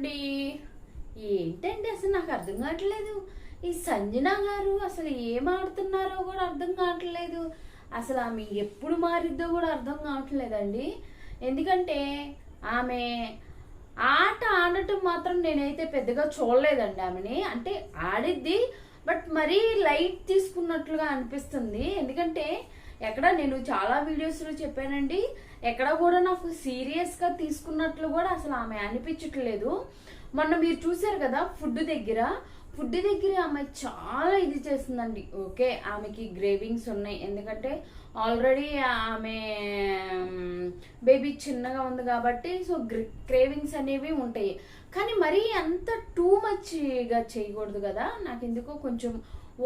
అండి ఏంటండి అసలు నాకు అర్థం కావట్లేదు. ఈ సంజన గారు అసలు ఏం ఆడుతున్నారో కూడా అర్థం కావట్లేదు. అసలు ఆమె ఎప్పుడు మారిద్దో కూడా అర్థం కావట్లేదండి. ఎందుకంటే ఆమె ఆట ఆడటం మాత్రం నేనైతే పెద్దగా చూడలేదండి ఆమెని. అంటే ఆడిద్ది బట్ మరీ లైట్ తీసుకున్నట్లుగా అనిపిస్తుంది. ఎందుకంటే ఎక్కడ నేను చాలా వీడియోస్లో చెప్పానండి ఎక్కడ కూడా నాకు సీరియస్గా తీసుకున్నట్లు కూడా అసలు ఆమె అనిపించట్లేదు. మొన్న మీరు చూసారు కదా ఫుడ్ దగ్గర. ఫుడ్ దగ్గర ఆమె చాలా ఇది చేస్తుందండి. ఓకే ఆమెకి గ్రేవింగ్స్ ఉన్నాయి. ఎందుకంటే ఆల్రెడీ ఆమె బేబీ చిన్నగా ఉంది కాబట్టి సో క్రేవింగ్స్ అనేవి ఉంటాయి. కానీ మరీ అంత టూ మచ్గా చేయకూడదు కదా. నాకు ఎందుకో కొంచెం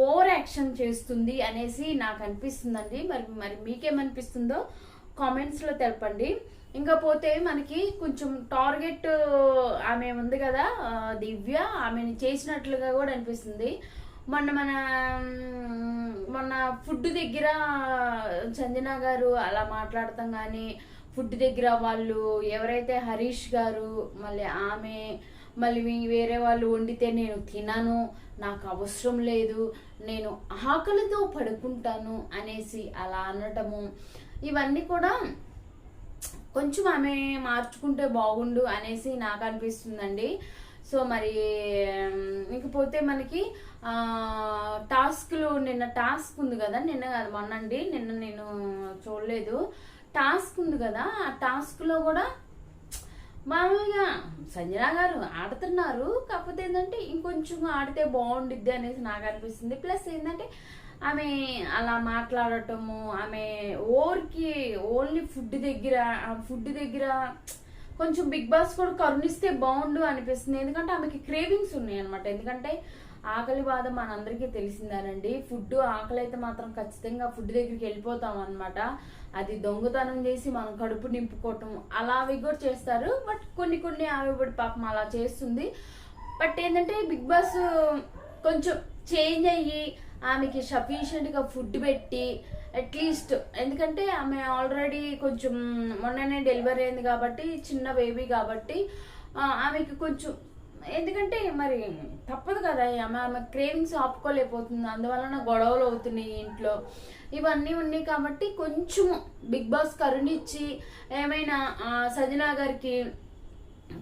ఓవర్ యాక్షన్ చేస్తుంది అనేసి నాకు అనిపిస్తుందండి. మరి మరి మీకేమనిపిస్తుందో కామెంట్స్లో తెలపండి. ఇంకా పోతే మనకి కొంచెం టార్గెట్ ఆమె ఉంది కదా దివ్య ఆమెను చేసినట్లుగా కూడా అనిపిస్తుంది. మొన్న మన మొన్న ఫుడ్ దగ్గర చందన గారు అలా మాట్లాడతాం కానీ ఫుడ్ దగ్గర వాళ్ళు ఎవరైతే హరీష్ గారు మళ్ళీ ఆమె మళ్ళీ వేరే వాళ్ళు వండితే నేను తినను నాకు అవసరం లేదు నేను ఆకలితో పడుకుంటాను అనేసి అలా అనటము ఇవన్నీ కూడా కొంచెం ఆమె మార్చుకుంటే బాగుండు అనేసి నాకు అనిపిస్తుందండి. సో మరి ఇకపోతే మనకి టాస్క్లు నిన్న టాస్క్ ఉంది కదా నిన్న కాదు మొన్నండి నిన్న నేను చూడలేదు. టాస్క్ ఉంది కదా ఆ టాస్క్లో కూడా మామూలుగా సంజన గారు ఆడుతున్నారు. కాకపోతే ఏంటంటే ఇంకొంచెం ఆడితే బాగుండిద్ది అనేసి నాకు అనిపిస్తుంది. ప్లస్ ఏంటంటే ఆమె అలా మాట్లాడటము ఆమె ఓర్కి ఓన్లీ ఫుడ్ దగ్గర ఆ ఫుడ్ దగ్గర కొంచెం బిగ్ బాస్ కూడా కరుణిస్తే బాగుండు అనిపిస్తుంది. ఎందుకంటే ఆమెకి క్రేవింగ్స్ ఉన్నాయి అనమాట ఎందుకంటే ఆకలి బాధ మనందరికీ తెలిసిందేనండి. ఫుడ్ ఆకలి అయితే మాత్రం ఖచ్చితంగా ఫుడ్ దగ్గరికి వెళ్ళిపోతాం అనమాట అది దొంగతనం చేసి మనం కడుపు నింపుకోవటం అలా అవి కూడా చేస్తారు. బట్ కొన్ని కొన్ని ఆమె ఇప్పుడు పాపం అలా చేస్తుంది. బట్ ఏంటంటే బిగ్ బాస్ కొంచెం చేంజ్ అయ్యి ఆమెకి సఫిషియెంట్గా ఫుడ్ పెట్టి అట్లీస్ట్ ఎందుకంటే ఆమె ఆల్రెడీ కొంచెం మొన్ననే డెలివరీ అయింది కాబట్టి చిన్న బేబీ కాబట్టి ఆమెకి కొంచెం ఎందుకంటే మరి తప్పదు కదా ఆమె ఆమె క్రేవింగ్స్ ఆపుకోలేకపోతుంది అందువలన గొడవలు అవుతున్నాయి ఇంట్లో. ఇవన్నీ ఉన్నాయి కాబట్టి కొంచెం బిగ్ బాస్ కరుణిచ్చి ఏమైనా సజనా గారికి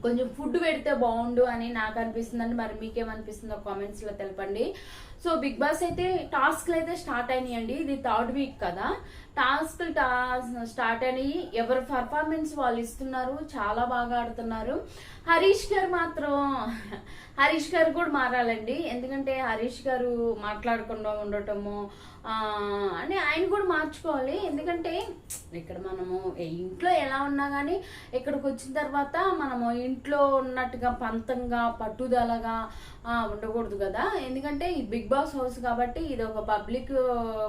కొంచెం ఫుడ్ పెడితే బాగుండు అని నాకు అనిపిస్తుందండి. మరి మీకేమనిపిస్తుందో కామెంట్స్లో తెలపండి. సో బిగ్ బాస్ అయితే టాస్క్లు అయితే స్టార్ట్ అయినాయండి. ఇది థర్డ్ వీక్ కదా. టాస్క్ స్టార్ట్ అయినాయి. ఎవరు పర్ఫార్మెన్స్ వాళ్ళు ఇస్తున్నారు. చాలా బాగా ఆడుతున్నారు. హరీష్ గారు మాత్రం హరీష్ గారు కూడా మారాలండి. ఎందుకంటే హరీష్ గారు మాట్లాడకుండా ఉండటము అని ఆయన కూడా మార్చుకోవాలి. ఎందుకంటే ఇక్కడ మనము ఇంట్లో ఎలా ఉన్నా కానీ ఇక్కడికి వచ్చిన తర్వాత మనము ఇంట్లో ఉన్నట్టుగా పంతంగా పట్టుదలగా ఉండకూడదు కదా. ఎందుకంటే ఈ బిగ్ బాస్ హౌస్ కాబట్టి ఇది ఒక పబ్లిక్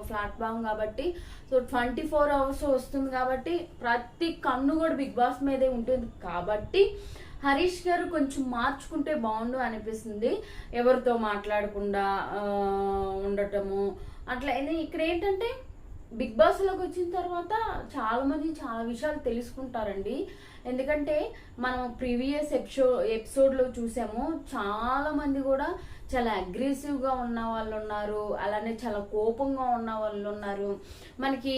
ప్లాట్ఫామ్ కాబట్టి సో ట్వంటీ ఫోర్ అవర్స్ వస్తుంది కాబట్టి ప్రతి కన్ను కూడా బిగ్ బాస్ మీదే ఉంటుంది. కాబట్టి హరీష్ గారు కొంచెం మార్చుకుంటే బాగుండు అనిపిస్తుంది. ఎవరితో మాట్లాడకుండా ఉండటము. అట్లా ఇక్కడ ఏంటంటే బిగ్ బాస్లోకి వచ్చిన తర్వాత చాలామంది చాలా విషయాలు తెలుసుకుంటారండి. ఎందుకంటే మనం ప్రీవియస్ ఎపిసో ఎపిసోడ్లో చూసాము చాలామంది కూడా చాలా అగ్రెసివ్గా ఉన్న వాళ్ళు ఉన్నారు. అలానే చాలా కోపంగా ఉన్న వాళ్ళు ఉన్నారు. మనకి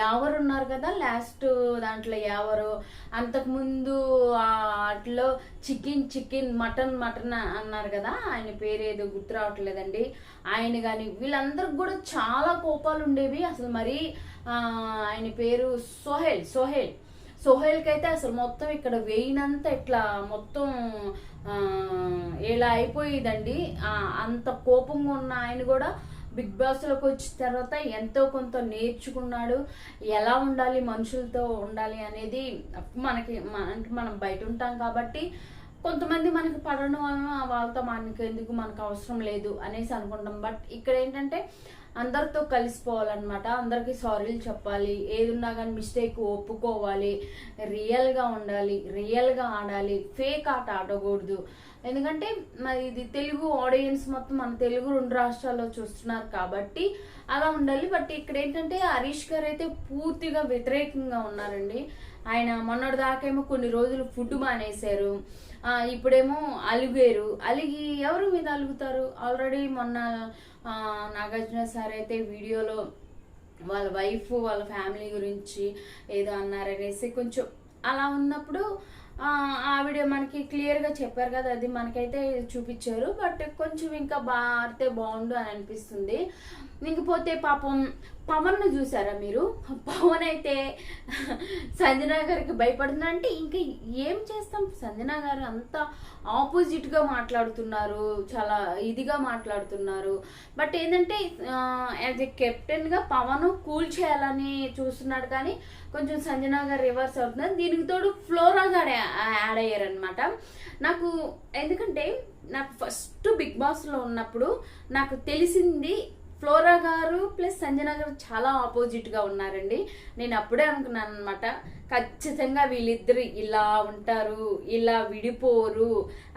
యావరు ఉన్నారు కదా లాస్ట్ దాంట్లో ఎవరు అంతకుముందు వాటిలో చికెన్ చికెన్ మటన్ మటన్ అన్నారు కదా ఆయన పేరు ఏదో గుర్తు రావట్లేదండి. ఆయన కానీ వీళ్ళందరికి కూడా చాలా కోపాలు ఉండేవి. అసలు మరి ఆయన పేరు సోహెల్ సోహెల్. సోహెల్కి అయితే అసలు మొత్తం ఇక్కడ వేయినంత ఇట్లా మొత్తం ఇలా అయిపోయేదండి. అంత కోపంగా ఉన్న ఆయన కూడా బిగ్ బాస్లోకి వచ్చిన తర్వాత ఎంతో కొంత నేర్చుకున్నాడు. ఎలా ఉండాలి మనుషులతో ఉండాలి అనేది మనకి అంటే మనం బయట ఉంటాం కాబట్టి కొంతమంది మనకి పడడం వలన వాళ్ళతో మనకి ఎందుకు మనకు అవసరం లేదు అనేసి అనుకుంటాం. బట్ ఇక్కడ ఏంటంటే అందరితో కలిసిపోవాలన్నమాట. అందరికీ సారీలు చెప్పాలి. ఏది ఉన్నా కానీ మిస్టేక్ ఒప్పుకోవాలి. రియల్గా ఉండాలి. రియల్గా ఆడాలి. ఫేక్ ఆట ఆడకూడదు. ఎందుకంటే మరి ఇది తెలుగు ఆడియన్స్ మొత్తం మన తెలుగు రెండు రాష్ట్రాల్లో చూస్తున్నారు కాబట్టి అలా ఉండాలి. బట్ ఇక్కడ ఏంటంటే హరీష్ గారు అయితే పూర్తిగా వ్యతిరేకంగా ఉన్నారండి. ఆయన మొన్నటి దాకేమో కొన్ని రోజులు ఫుడ్ మానేశారు. ఇప్పుడేమో అలిగారు. అలిగి ఎవరి మీద అలుగుతారు? ఆల్రెడీ మొన్న నాగార్జున సార్ అయితే వీడియోలో వాళ్ళ వైఫ్ వాళ్ళ ఫ్యామిలీ గురించి ఏదో అన్నారనేసి కొంచెం అలా ఉన్నప్పుడు ఆ, ఆవిడ మనకి క్లియర్గా చెప్పారు కదా అది మనకైతే చూపించారు. బట్ కొంచెం ఇంకా బారితే బాగుండు అని అనిపిస్తుంది. ఇంకపోతే పాపం పవన్ను చూసారా మీరు? పవన్ అయితే సంజనా గారికి భయపడుతున్నా అంటే ఇంకా ఏం చేస్తాం? సంజనా గారు అంతా ఆపోజిట్గా మాట్లాడుతున్నారు చాలా ఇదిగా మాట్లాడుతున్నారు. బట్ ఏంటంటే యాజ్ ఎ కెప్టెన్గా పవన్ కూల్ చేయాలని చూస్తున్నాడు కానీ కొంచెం సంజనా గారు రివర్స్ అవుతున్నారు. దీనికి తోడు ఫ్లోరా గారు యాడ్ అయ్యారనమాట నాకు ఎందుకంటే నాకు ఫస్ట్ బిగ్ బాస్లో ఉన్నప్పుడు నాకు తెలిసింది ఫ్లోరా గారు ప్లస్ సంజన గారు చాలా ఆపోజిట్గా ఉన్నారండి. నేను అప్పుడే అనుకున్నాను అనమాట ఖచ్చితంగా వీళ్ళిద్దరు ఇలా ఉంటారు ఇలా విడిపోరు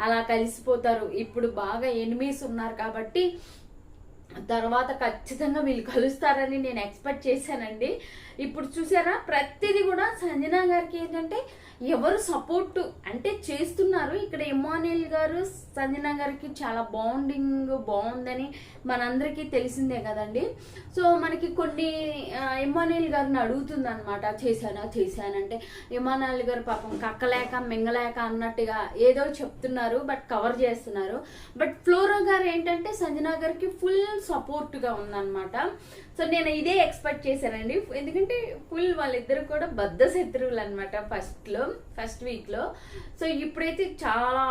అలా కలిసిపోతారు. ఇప్పుడు బాగా ఎనిమీస్ ఉన్నారు కాబట్టి తర్వాత ఖచ్చితంగా వీళ్ళు కలుస్తారని నేను ఎక్స్పెక్ట్ చేశానండి. ఇప్పుడు చూసారా ప్రతిదీ కూడా సంజనా గారికి ఏంటంటే ఎవరు సపోర్ట్ అంటే చేస్తున్నారు. ఇక్కడ ఇమానుయల్ గారు సంజనా గారికి చాలా బాండింగ్ బాగుందని మనందరికీ తెలిసిందే కదండి. సో మనకి కొన్ని ఇమానుయల్ గారిని అడుగుతుంది అనమాట చేశానా చేశానంటే ఇమానుయల్ గారు పాపం కక్కలేక మింగలేక అన్నట్టుగా ఏదో చెప్తున్నారు బట్ కవర్ చేస్తున్నారు. బట్ ఫ్లోరా గారు ఏంటంటే సంజనా గారికి ఫుల్ సపోర్ట్గా ఉందన్నమాట. సో నేను ఇదే ఎక్స్పెక్ట్ చేశానండి. ఎందుకంటే ఫుల్ వాళ్ళిద్దరు కూడా బద్ద శత్రువులు అనమాట ఫస్ట్లో ఫస్ట్ వీక్లో సో ఇప్పుడైతే చాలా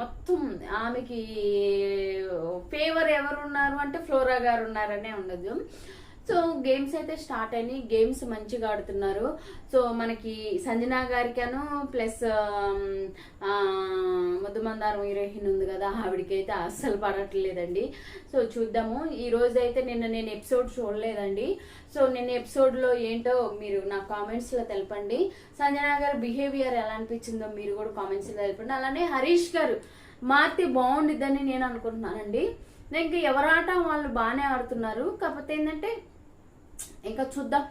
మొత్తం ఆమెకి ఫేవర్ ఎవరు ఉన్నారు అంటే ఫ్లోరా గారు ఉన్నారనే ఉండదు. సో గేమ్స్ అయితే స్టార్ట్ అయినాయి. గేమ్స్ మంచిగా ఆడుతున్నారు. సో మనకి సంజనా గారికను ప్లస్ um, ముద్దుమందారం హీరోయిన్ ఉంది కదా ఆవిడకి అయితే అస్సలు పడట్లేదండి. సో చూద్దాము. ఈ రోజు అయితే నిన్న నేను ఎపిసోడ్ చూడలేదండి. సో నిన్న ఎపిసోడ్లో ఏంటో మీరు నా కామెంట్స్లో తెలపండి. సంజనా గారి బిహేవియర్ ఎలా అనిపించిందో మీరు కూడా కామెంట్స్లో తెలపండి. అలానే హరీష్ గారు మారితే బాగుండిద్దని నేను అనుకుంటున్నానండి. ఇంకా ఎవరాట వాళ్ళు బాగానే ఆడుతున్నారు. కాకపోతే ఏంటంటే ఇంకా చూద్దాం.